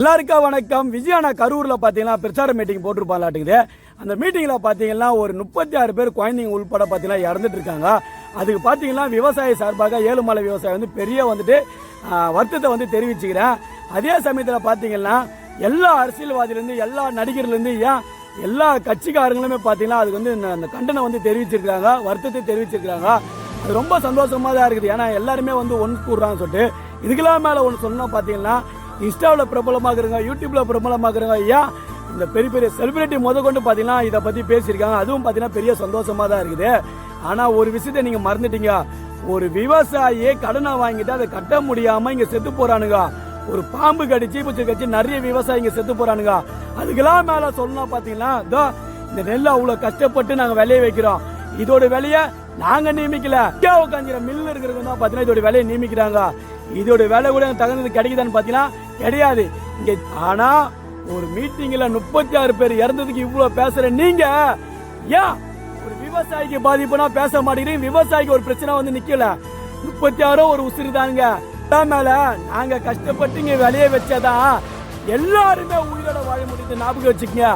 எல்லாருக்கும் வணக்கம். விஜயானா கரூரில் பார்த்தீங்கன்னா பிரச்சார மீட்டிங் போட்டிருப்பாங்களாட்டுக்குது. அந்த மீட்டிங்கில் பார்த்தீங்கன்னா ஒரு முப்பத்தி ஆறு பேர் குழந்தைங்க உள்பட பார்த்தீங்கன்னா இறந்துட்டு இருக்காங்க. அதுக்கு பார்த்தீங்கன்னா விவசாய சார்பாக ஏழுமலை விவசாயம் வந்து பெரிய வந்துட்டு வருத்தத்தை வந்து தெரிவிச்சுக்கிறேன். அதே சமயத்தில் பார்த்தீங்கன்னா எல்லா அரசியல்வாதியிலேருந்து எல்லா நடிகர்லேருந்து ஏன் எல்லா கட்சிக்காரங்களுமே பார்த்தீங்கன்னா அதுக்கு வந்து இந்த- கண்டனம் வந்து தெரிவிச்சிருக்காங்க வருத்தத்தை தெரிவிச்சிருக்காங்க. அது ரொம்ப சந்தோஷமாக தான் இருக்குது. ஏன்னா எல்லாருமே வந்து ஒன்று கூடுறாங்கன்னு சொல்லிட்டு இதுக்கெல்லாம் மேலே ஒன்று சொன்னால் பார்த்தீங்கன்னா இன்ஸ்டாவில் பிரபலமாக்குறங்க யூடியூப்ல பிரபலமாக்குறங்க ஏன் இந்த பெரிய பெரிய செலிபிரிட்டி முத கொண்டு பார்த்தீங்கன்னா இதை பற்றி பேசியிருக்காங்க. அதுவும் பார்த்தீங்கன்னா பெரிய சந்தோஷமா தான் இருக்குது. ஆனால் ஒரு விஷயத்தை நீங்கள் மறந்துட்டீங்க. ஒரு விவசாயியே கடனை வாங்கிட்டு அதை கட்ட முடியாமல் இங்கே செத்து போறானுங்க. ஒரு பாம்பு கடிச்சு பூச்சி கடிச்சு நிறைய விவசாயிங்க செத்து போறானுங்க. அதுக்கெல்லாம் மேலே சொல்லணும் பார்த்தீங்கன்னா இதோ இந்த நெல் அவ்வளோ கஷ்டப்பட்டு நாங்கள் விளைய வைக்கிறோம். இதோட விலைய நாங்க நியமிக்கல. இந்தியா உட்காந்துற மில் இருக்கிறவங்க தான் பாத்தீங்கன்னா இதோட விலையை நியமிக்கிறாங்க. இதோட விலை கூட தகுந்தது கிடைக்குதான்னு பாத்தீங்கன்னா கிடையாது. இங்க ஆனா ஒரு மீட்டிங்ல முப்பத்தி ஆறு பேர் இறந்ததுக்கு இவ்வளவு பேசுற நீங்க ஏன் ஒரு விவசாயிக்கு பாதிப்புனா பேச மாட்டேங்கிறீங்க? விவசாயிக்கு ஒரு பிரச்சனை வந்து நிக்கல. முப்பத்தி ஆறோ ஒரு உசுறு தாங்க மேல நாங்க கஷ்டப்பட்டு இங்க விளைய வச்சாதான் எல்லாருமே உயிரோட வாழ முடியுது ஞாபகம் வச்சுக்கங்க.